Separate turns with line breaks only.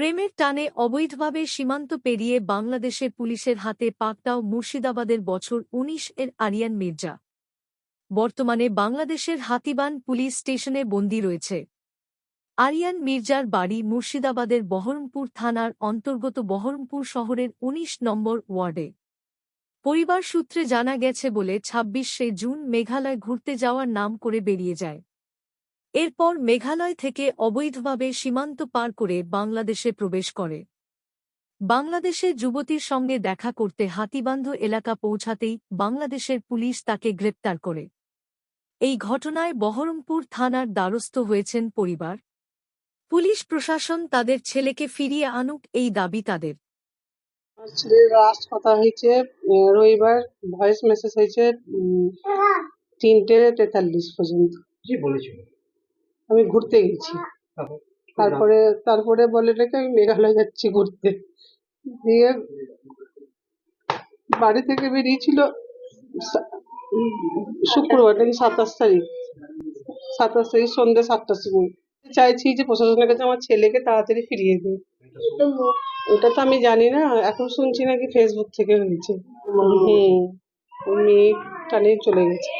প্রেমের টানে অবৈধভাবে সীমান্ত পেরিয়ে বাংলাদেশের পুলিশের হাতে পাকটাও মুর্শিদাবাদের বছর উনিশ এর আরিয়ান মির্জা। বর্তমানে বাংলাদেশের হাতিবান পুলিশ স্টেশনে বন্দী রয়েছে। আরিয়ান মির্জার বাড়ি মুর্শিদাবাদের বহরমপুর থানার অন্তর্গত বহরমপুর শহরের ১৯ নম্বর ওয়ার্ডে। পরিবার সূত্রে জানা গেছে বলে ছাব্বিশে জুন মেঘালয় ঘুরতে যাওয়ার নাম করে বেরিয়ে যায়। এরপর মেঘালয় থেকে অবৈধভাবে সীমান্ত পার করে বাংলাদেশে প্রবেশ করে। বাংলাদেশে যুবতীর সঙ্গে দেখা করতে হাতিবান্ধ এলাকা পৌঁছাতেই বাংলাদেশের পুলিশ তাকে গ্রেপ্তার করে। এই ঘটনায় বহরমপুর থানার দ্বারস্থ হয়েছেন পরিবার। পুলিশ প্রশাসন তাদের ছেলেকে ফিরিয়ে আনুক এই দাবি তাদের।
ছেলের লাস্ট কথা হয়েছে রবিবার ভয়েস মেসেজ হয়েছে তিনটে তেতাল্লিশ পর্যন্ত।
কি বলেছিল?
আমি ঘুরতে গেছি।
তারপরে
তারপরে বলে রেখে আমি মেঘালয় যাচ্ছি ঘুরতে। দিয়ে বাড়ি থেকে বেরিয়েছিল শুক্রবার, নাকি সাতাশ তারিখ। সাতাশ তারিখ সন্ধ্যে সাতটার সময়। চাইছি যে প্রশাসনের কাছে আমার ছেলেকে তাড়াতাড়ি ফিরিয়ে দিন ওটা তো আমি জানি না, এখন শুনছি নাকি ফেসবুক থেকে হয়েছে। হুম মেয়ে মেয়েটা নিয়ে চলে গেছে।